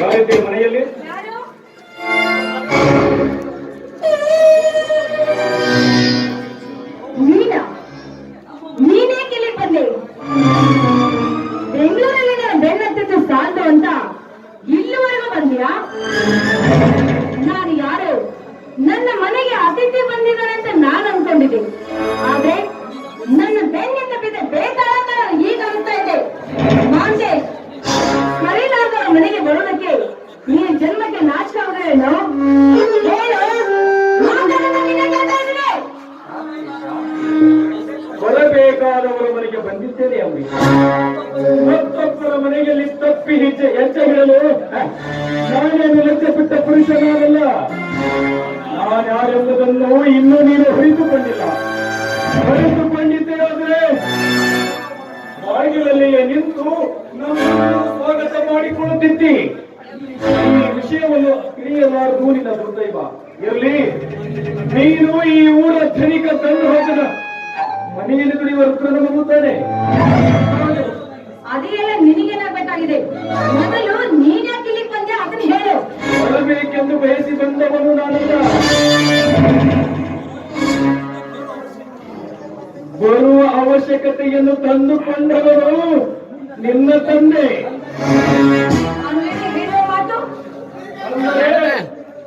ಯಾರಿದ್ದೀರಿ ಮನೆಯಲ್ಲಿ? ನಾನು? ಯಾರು? ನನ್ನ ಮನೆಗೆ ಅತಿಥಿ ಬಂದಿದ್ದಾರೆ ಅಂತ ನಾನು ಅನ್ಕೊಂಡಿದ್ದೀನಿ. ಆದ್ರೆ ಇನ್ನೂ ನೀನು ಅರಿತುಕೊಂಡಿಲ್ಲ ಅವಶ್ಯಕತೆಯನ್ನು ತಂದುಕೊಂಡವರು ನಿನ್ನ ತಂದೆ.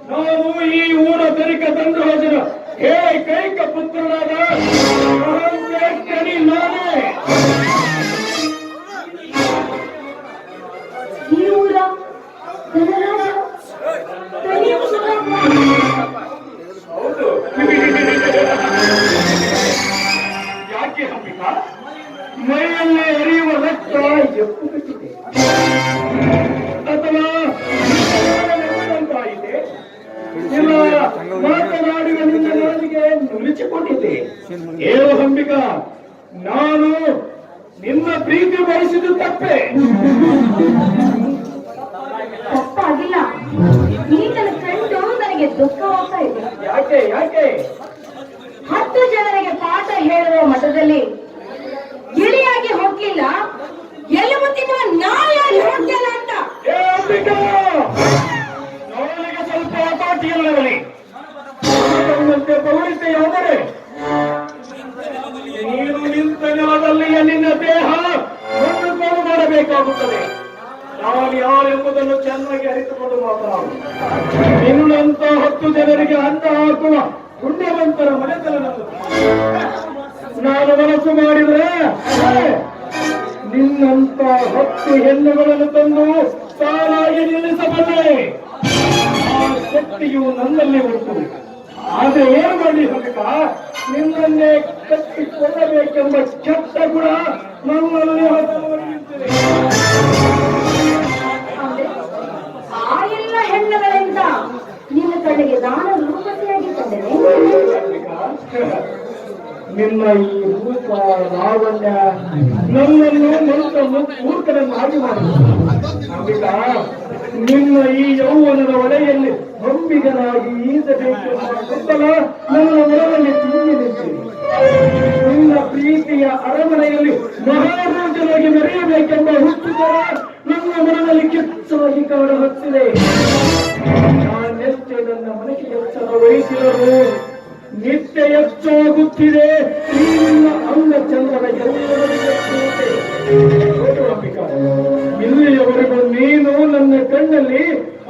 ನಾವು ಅಂದರೆ ಈ ಊರ ತನಿಖೆ ತಂದು ಹೋದರು ಹೇ ಕೈಕ ಪುತ್ರನಾದ ನಾನೇ. ಈ ಊರ ರಕ್ತ ಎಪ್ಪು ಕಟ್ಟಿದೆ ಅಥವಾ ನೆಮ್ಮದಂತಾಗಿದೆ ಇಲ್ಲ ಮಾತನಾಡುವ ನಿನ್ನ ನಾಲಿಗೆ ನುಲಿಚಿಕೊಂಡಿದೆ ಏನು ಹಂಬಿಕಾ ನಾನು ನಿಮ್ಮ ಪ್ರೀತಿ ಬಯಸಿದ್ದು ತಪ್ಪೆ ತಪ್ಪಾಗಿಲ್ಲ ಈತನ ಕಂಡು ನನಗೆ ಯಾಕೆ ಯಾಕೆ? ಹತ್ತು ಜನರಿಗೆ ಪಾಠ ಹೇಳುವ ಮಠದಲ್ಲಿ ಗಿಳಿಯಾಗಿ ಹೋಗ್ಲಿಲ್ಲ. ಎಲುಬು ತಿನ್ನುವ ನಾಯಿಯಾಗಿ ಹೋಗ್ಲಿಲ್ಲ ಅಂತ ನೋಡಲಿಕ್ಕೆ ಸ್ವಲ್ಪ ಅಪಾಟಿಯಲ್ಲವನಿ ನನ್ನಂತೆ ಪೌರಿತೆಯಾದರೆ ನೀನು ನಿಂತ ನೆಲದಲ್ಲಿಯ ನಿನ್ನ ದೇಹ ಒಂದು ಕೋಲು ಮಾಡಬೇಕಾಗುತ್ತದೆ. ನಾನು ಯಾರೆಂಬುದನ್ನು ಚೆನ್ನಾಗಿ ಅರಿತುಕೊಂಡು ಮಾತನಾಡು ನಿನ್ನಂತ ಹತ್ತು ಜನರಿಗೆ ಅನ್ನ ಹಾಕುವ ಪುಣ್ಯವಂತರ ಮನೆತನ ನಾನು ಮನಸ್ಸು ಮಾಡಿದ್ರೆ ನಿನ್ನಂತ ಹತ್ತು ಹೆಣ್ಣುಗಳನ್ನು ತಂದು ಸಾಲಾಗಿ ನಿಲ್ಲಿಸಬಲ್ಲೆ. ಆ ಶಕ್ತಿಯು ನನ್ನಲ್ಲಿ ಉಂಟು. ಆದ್ರೆ ಏನು ಮಾಡಿ ಹಂಕ ನಿನ್ನನ್ನೇ ಕಟ್ಟಿಕೊಳ್ಳಬೇಕೆಂಬ ಕೆಟ್ಟ ಗುಣ ನನ್ನಲ್ಲಿ ಆ ಎಲ್ಲ ಹೆಣ್ಣುಗಳಿಂದ ನಿನ್ನ ಕಣ್ಣಿಗೆ ನಾನು ರೂಪತೆಯಾಗಿ ತಂದೇನೆ ನಿನ್ನ ಈ ರೂಪ ಲಾವಣ್ಯ ನನ್ನನ್ನು ಮನುಷ್ಯ ಮೂರ್ಖನನ್ನಾಗಿ ಮಾಡಿದ ನಿಮ್ಮ ಈ ಯೌವನದ ಒಡೆಯಲ್ಲಿ ಹೊಂಬಿಗನಾಗಿ ಈಸಬೇಕು ಸುತ್ತಲ ನನ್ನ ಒಳಗಲ್ಲಿ ತುಂಬಿ ನಿಂತಿದೆ. ನಿನ್ನ ಪ್ರೀತಿಯ ಅರಮನೆಯಲ್ಲಿ ಮಹಾರಾಜನಾಗಿ ಮೆರೆಯಬೇಕೆಂಬ ಹುಟ್ಟುತರ ನನ್ನ ಮನದಲ್ಲಿ ಕೆಚ್ಚವಾಗಿ ಕಾಡ ಹತ್ತಿದೆ. ನಾನೆಷ್ಟೇ ನನ್ನ ಮನೆಗೆ ಎಚ್ಚರ ವಹಿಸಿದರು ನಿತ್ಯ ಹೆಚ್ಚಾಗುತ್ತಿದೆ ಈ ನಿಮ್ಮ ಅಂಗ ಚಂದ್ರನ ಇಲ್ಲಿಯವರೆಗೂ ನೀನು ನನ್ನ ಕಣ್ಣಲ್ಲಿ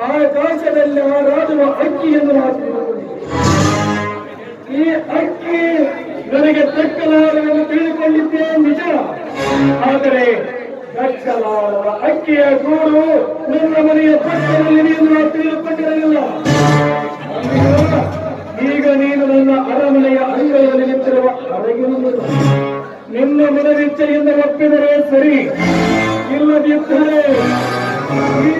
ಆಕಾಶದಲ್ಲಿ ಹಾರಾಡುವ ಅಕ್ಕಿಯನ್ನು. ಈ ಅಕ್ಕಿ ನನಗೆ ತಕ್ಕಲಾರವೆಂದು ತಿಳಿದುಕೊಂಡಿದ್ದೆ ನಿಜ. ಆದರೆ ತಕ್ಕಲಾರವ ಅಕ್ಕಿಯ ಗೂಡು ನನ್ನ ಮನೆಯ ಪಕ್ಕದಲ್ಲಿ ನಾನು ತಿಳಿದುಕೊಂಡಿರಲಿಲ್ಲ ಈಗ ನೀನು ನನ್ನ ಅರಮನೆಯ ಅಂಗಳದಲ್ಲಿ ನಿಂತಿರುವ ಅರಗಿನ ನಿನ್ನ ಮನವಿಚ್ಛೆಯಿಂದ ಒಪ್ಪಿದರೆ ಸರಿ. ಇಲ್ಲದಿದ್ದರೆ ಈ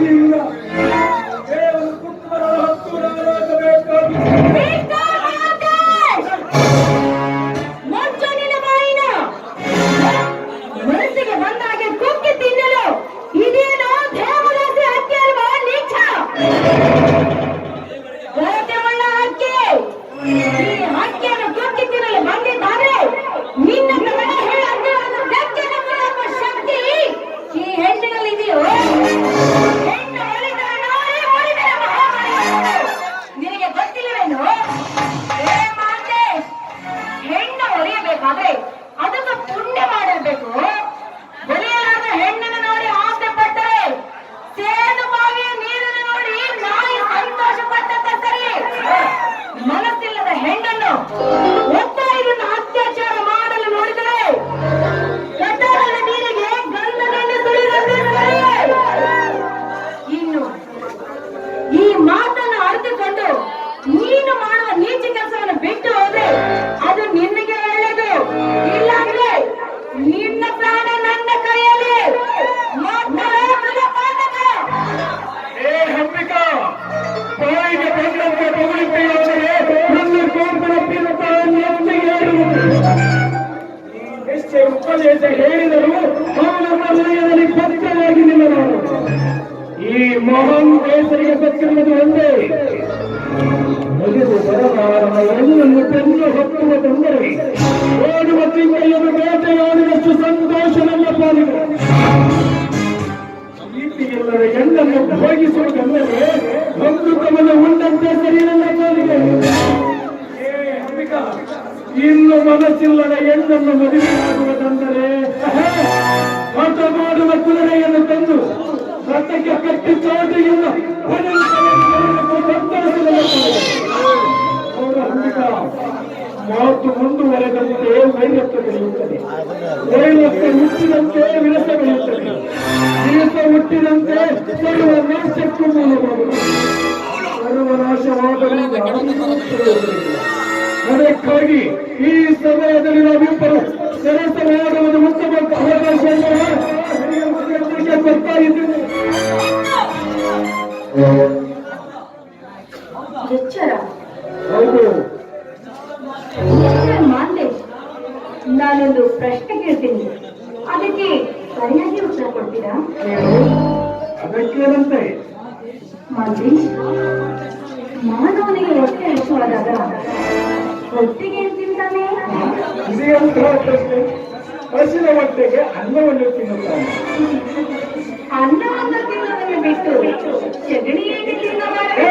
ಅಂತ ಹೇಳಿದರು ಅವನ ಹೃದಯದಲ್ಲಿ ಪತ್ರವಾಗಿದ್ದಿಲ್ಲ ನಾನು ಈ ಮಹಾನ್ ದೇಶರಿಗೆ ಪತ್ರವನ್ನು ಒಂದೇ. ಮುಗಿದು ಬರಬಾರಣ ಎಲ್ಲನ್ನು ತಂದು ಹೊತ್ತುವ ತೊಂದರೆ. ಓಡುವ ತಿಂಗಳನ್ನು ಬೇಟೆಯಾಡಿದಷ್ಟು ಸಂತೋಷ ನಮ್ಮ ಪಾಲಿಗೆ. ಎಲ್ಲರ ಹೆಣ್ಣನ್ನು ಭೋಗಿಸುವ ಗಂದರೆ ಒಂದು ಕಮಲ ಉಂಡಂತೆ ಸರಿ ನನ್ನ ಪಾಲಿಗೆ. ಅಂಬಿಕಾ ಇನ್ನು ಮನಸ್ಸಿಲ್ಲದ ಹೆಣ್ಣನ್ನು ಮದುವೆಯಾಗುವುದೆಂದರೆ ಮತ ಮಾಡುವ ಕುದುರೆಯನ್ನು ತಂದು ರಥಕ್ಕೆ ಕಟ್ಟಿ ಚಾಟಿಯಿಂದ ಮಾತು ಮುಂದುವರೆದಂತೆ ವೈರತ್ವ ಬೆಳೆಯುತ್ತದೆ. ವೈರತ್ವ ಮುಟ್ಟಿದಂತೆ ವಿರಸ ಬೆಳೆಯುತ್ತದೆ. ವಿರಸ ಹುಟ್ಟಿದಂತೆ ಸರ್ವನಾಶಕ್ಕೂ ಮೂಲವಾಗುವುದು ಸರ್ವನಾಶವಾದರಿಂದ ಅದಕ್ಕಾಗಿ ಈ ಸಮಯದಲ್ಲಿ ನಾವಿಬ್ಬರು ಸರಸವಾಗುವುದು ಉತ್ತಮ ಅವಕಾಶ ಬರ್ತಾ ಇದ್ದೇವೆ. ಎಚ್ಚರ. ಹೌದು. ಮಾಂತೇಶ್ ನಾನೊಂದು ಪ್ರಶ್ನೆ ಕೇಳ್ತೀನಿ. ಅದಕ್ಕೆ ಸರಿಯಾಗಿ ಉತ್ತರ ಕೊಡ್ತೀರಾ? ಅದಕ್ಕೇನಂತೆ ಮಾಂತೇಶ್ ಮಾನವನಿಗೆ ಹೊಟ್ಟೆ ಹಸುವಾದಾಗ ಇದೇಂತಹ ಪ್ರಶ್ನೆ. ಹಸಿದ ಹೊಟ್ಟೆಗೆ ಅನ್ನವನ್ನು ತಿನ್ನುತ್ತಾನೆ ಅನ್ನವನ್ನು ತಿನ್ನೋದನ್ನು ಬಿಟ್ಟು ಸಗಣಿ ಏಕೆ ತಿನ್ನಬಾರದು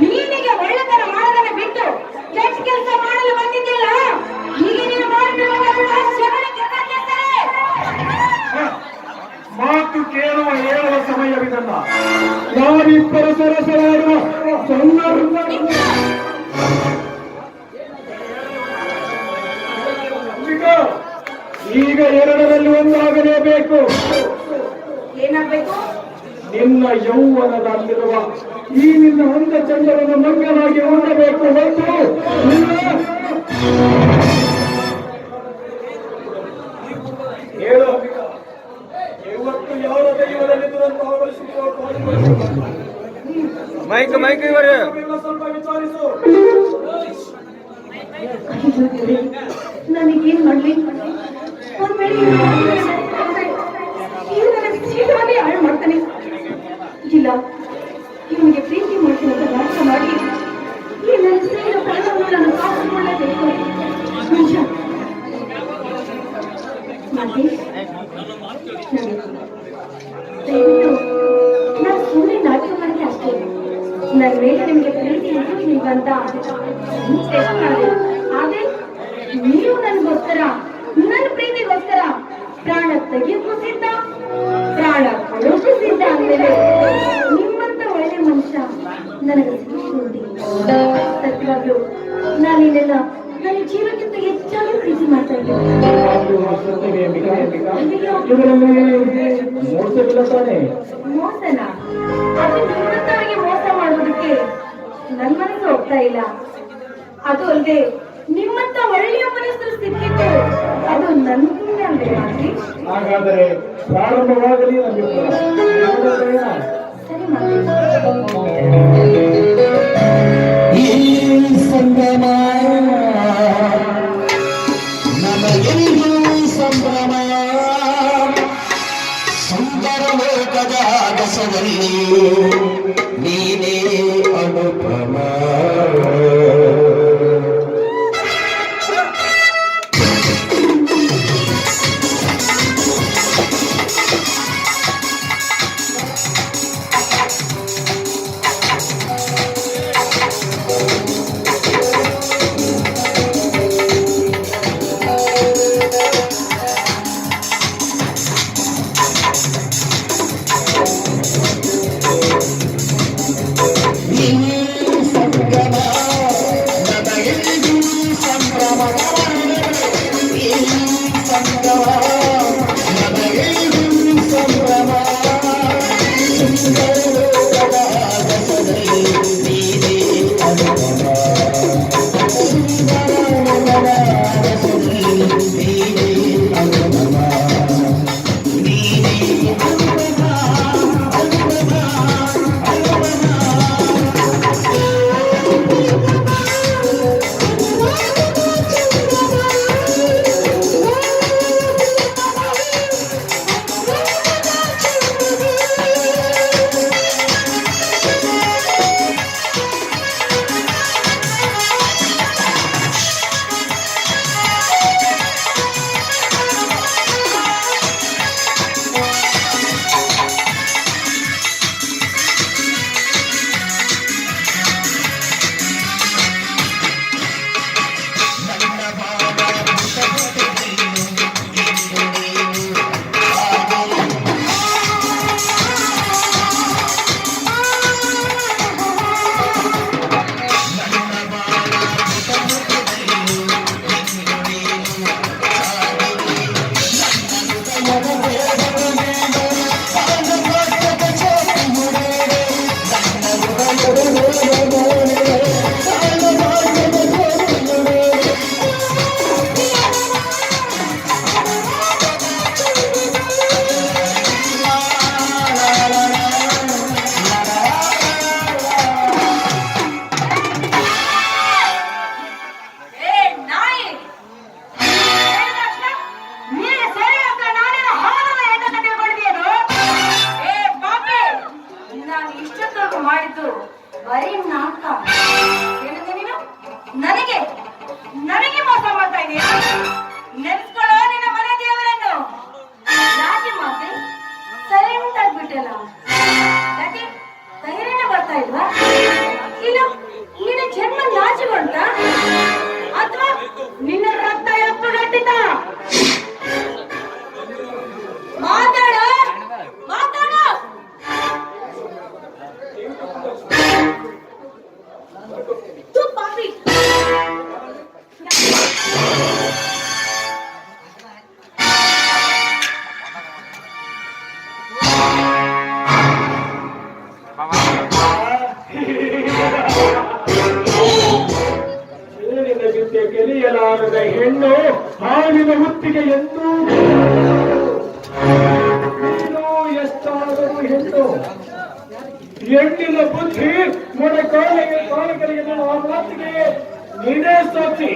ನೀನಿಗೆ ಒಳ್ಳೆತನ ಮಾಡೋದನ್ನ ಬಿಟ್ಟು ಕೆಟ್ಟ ಕೆಲಸ ಮಾಡಲು ಬಂದಿದ್ದಿಲ್ಲ ಈಗ ನೀನು ಮಾತು ಕೇಳುವ ಹೇಳುವ ಸಮಯವಿದಲ್ಲ. ನಾವಿಬ್ಬರು ಸರಸರಾಡುವ ಸಂದರ್ಭ ನಿನ್ನ ಯೌವನದ ಅಲ್ಲಿರುವ ಈ ನಿನ್ನ ಹೊಂದ ಚಂದ್ರನ ಮಂಗನಾಗಿ ಹೊಂದಬೇಕು ಹೊರತು ನಿನ್ನ- ಹೇಳು ಅಂಬಿಕಾ. ಇವತ್ತು ಯಾರ ದೈವದಲ್ಲಿ ದುರಂತ ಮೈಕ್ ಮೈಕ್ ಇವರು. ಸ್ವಲ್ಪ ವಿಚಾರಿಸು. ನನಗೇನ್ ಮಾಡ್ಲಿ ನೀವು ನನ್ಗೋಸ್ಕರ ನನ್ನ ಪ್ರೀತಿಗೋಸ್ಕರ ಪ್ರಾಣ ತೆಗೆಯೋಕ್ಕೂ ಸಿದ್ಧ ಪ್ರಾಣ ಕೊಡೋಕ್ಕೂ ಸಿದ್ಧ ನಿಮ್ಮಂತ ಒಳ್ಳೆ ಮನುಷ್ಯ ನನಗೆ ಸಿಕ್ಕಿಕೊಂಡಿಲ್ಲ ಸತ್ಯವಾಗ್ಲು ನಾನು ಇಲ್ಲೆಲ್ಲ ನನ್ನ ಜೀವಕ್ಕಿಂತ ಹೆಚ್ಚಾಗಿ ಪ್ರೀತಿ ಮಾಡ್ತಾ ಇದ್ದೇನೆ. ಮೋಸನ? ಅದು ನಿಮ್ಮಂತವರಿಗೆ ಮೋಸ ಮಾಡೋದಕ್ಕೆ ನನ್ನ ಮನಸ್ಸು ಹೋಗ್ತಾ ಇಲ್ಲ. ಅದು ಅಲ್ಲದೆ ನಿಮ್ಮಂತ ಒಳ್ಳೆಯ ಮನಸ್ಸು ಸಿಕ್ಕಿದ್ದು ಅದು ನನ್ನ ಪುಣ್ಯ ಅಲ್ವೇ ಹಾಗಾದರೆ ಪ್ರಾರಂಭವಾಗಲಿ ಈ ಸಂಭ್ರಮ ನಮಗೆಂದು ಸಂಭ್ರಮ ಸುಂದರ ಲೋಕದ ಆಗಸದಲ್ಲಿ ಕಾಲಗಳಿಗೆ ಆ ಮಾತಿಗೆ ನೀನೇ ಸಾಕ್ಷಿ.